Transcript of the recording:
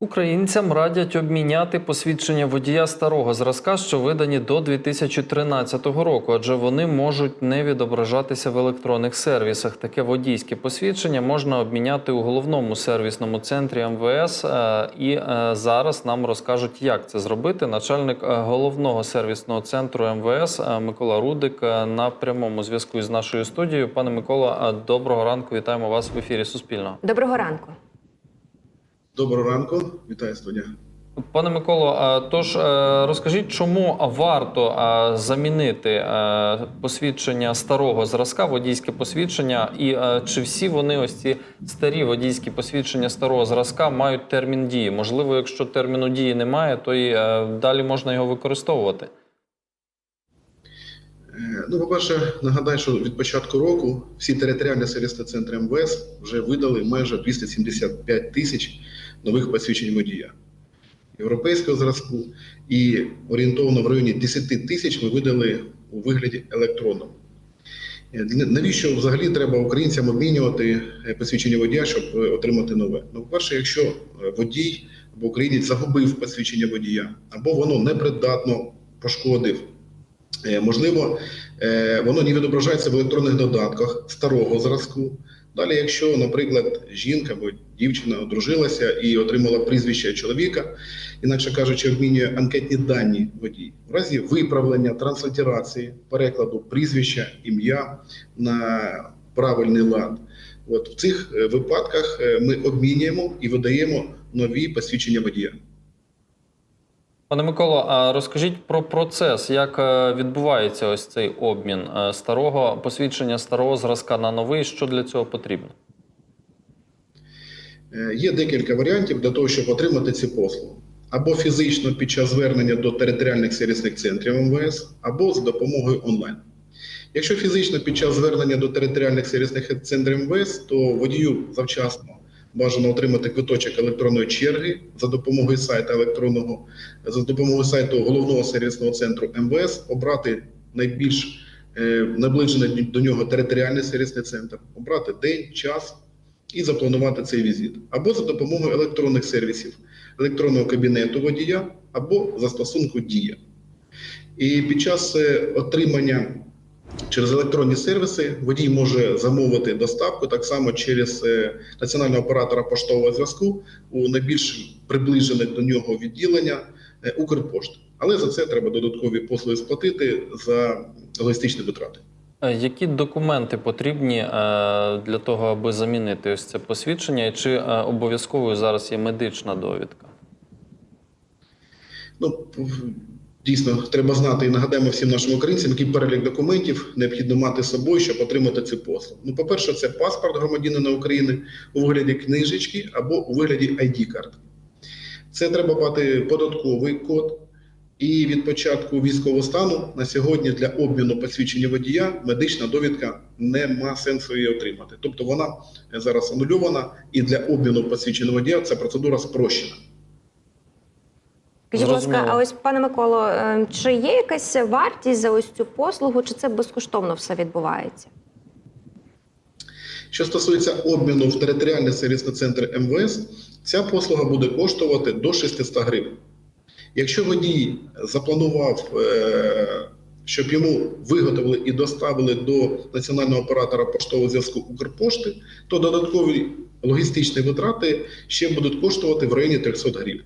Українцям радять обміняти посвідчення водія старого зразка, що видані до 2013 року, адже вони можуть не відображатися в електронних сервісах. Таке водійське посвідчення можна обміняти у головному сервісному центрі МВС. е, І е, зараз нам розкажуть, як це зробити. Начальник е, головного сервісного центру МВС Микола Рудик на прямому зв'язку із нашою студією. Пане Микола, доброго ранку. Вітаємо вас в ефірі Суспільного. Доброго ранку. Доброго ранку, вітаю студія. Пане Миколо, тож е, розкажіть, чому варто замінити е, посвідчення старого зразка, водійське посвідчення, і е, чи всі вони, ось ці старі водійські посвідчення старого зразка, мають термін дії? Можливо, якщо терміну дії немає, то і е, далі можна його використовувати. Ну, по-перше, нагадаю, що від початку року всі територіальні сервісні центри МВС вже видали майже 275 тисяч нових посвідчень водія європейського зразку, і орієнтовно в районі 10 тисяч ми видали у вигляді електронному. Е, Навіщо взагалі треба українцям обмінювати е, посвідчення водія, щоб е, отримати нове? Ну, по-перше, якщо водій або українець загубив посвідчення водія, або воно непридатно пошкодив, Можливо, воно не відображається в електронних додатках старого зразку. Далі, якщо, наприклад, жінка або дівчина одружилася і отримала прізвище чоловіка, інакше кажучи, обмінює анкетні дані водій, в разі виправлення, транслітерації, перекладу прізвища, ім'я на правильний лад. От в цих е, випадках е, ми обмінюємо і видаємо нові посвідчення водія. Пане Миколо, а розкажіть про процес, як е, відбувається ось цей обмін е, старого посвідчення старого зразка на новий. Що для цього потрібно? Е, Є декілька варіантів для того, щоб отримати ці послуги. Або фізично під час звернення до територіальних сервісних центрів МВС, або з допомогою онлайн. Якщо фізично під час звернення до територіальних сервісних центрів МВС, то водію завчасно бажано отримати квиточок електронної черги за допомогою сайту електронного, за допомогою сайту головного сервісного центру МВС, обрати найбільш е, наближений до нього територіальний сервісний центр, обрати день, час і запланувати цей візит, або за допомогою електронних сервісів, електронного кабінету водія, або застосунку Дія. І під час е, отримання через електронні сервіси водій може замовити доставку так само через е, національного оператора поштового зв'язку у найбільш приближене до нього відділення е, Укрпошти. Але за це треба додаткові послуги сплатити за логістичні витрати. Е, Які документи потрібні для того, аби замінити ось це посвідчення, і чи обов'язковою зараз є медична довідка? Ну, дійсно, треба знати і нагадаємо всім нашим українцям, який перелік документів необхідно мати з собою, щоб отримати цю послугу. Ну, по-перше, це паспорт громадянина України у вигляді книжечки або у вигляді ID-картки. Це треба мати податковий код. І від початку військового стану на сьогодні для обміну посвідчення водія медична довідка нема сенсу її отримати. Тобто вона зараз анульована, і для обміну посвідчення водія ця процедура спрощена. Скажіть, будь ласка, а ось пане Миколо, е, чи є якась вартість за ось цю послугу, чи це безкоштовно все відбувається? Що стосується обміну в територіальний сервісний центр МВС, ця послуга буде коштувати до 600 гривень. Якщо водій запланував, е, щоб йому виготовили і доставили до національного оператора поштового зв'язку Укрпошти, то додаткові логістичні витрати ще будуть коштувати в районі 300 гривень.